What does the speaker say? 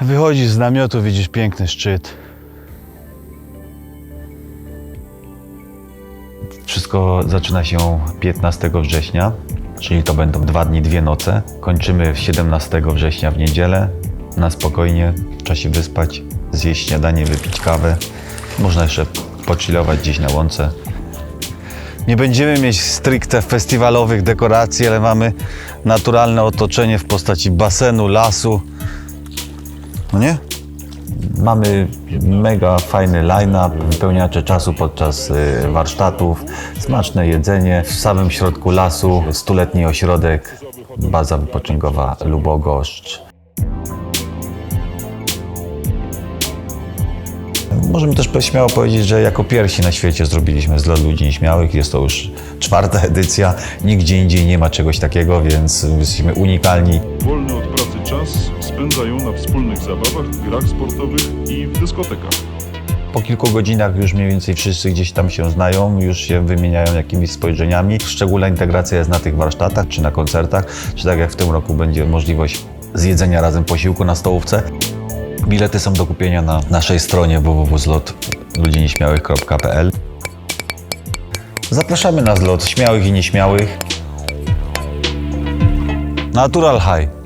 Wychodzisz z namiotu, widzisz piękny szczyt. Wszystko zaczyna się 15 września, czyli to będą dwa dni, dwie noce. Kończymy 17 września w niedzielę. Na spokojnie, trzeba się wyspać, zjeść śniadanie, wypić kawę. Można jeszcze pochillować gdzieś na łące. Nie będziemy mieć stricte festiwalowych dekoracji, ale mamy naturalne otoczenie w postaci basenu, lasu. No nie? Mamy mega fajny line-up, wypełniacze czasu podczas y, warsztatów, smaczne jedzenie. W samym środku lasu stuletni ośrodek, baza wypoczynkowa Lubogoszcz. Możemy też śmiało powiedzieć, że jako pierwsi na świecie zrobiliśmy zlot ludzi nieśmiałych. Jest to już czwarta edycja. Nigdzie indziej nie ma czegoś takiego, więc jesteśmy unikalni. Wolny od pracy czas spędzają na wspólnych zabawach, grach sportowych i w dyskotekach. Po kilku godzinach już mniej więcej wszyscy gdzieś tam się znają, już się wymieniają jakimiś spojrzeniami. Szczególna integracja jest na tych warsztatach, czy na koncertach, czy tak jak w tym roku będzie możliwość zjedzenia razem posiłku na stołówce. Bilety są do kupienia na naszej stronie www.zlotludzinieśmiałych.pl Zapraszamy na zlot śmiałych i nieśmiałych. Natural High.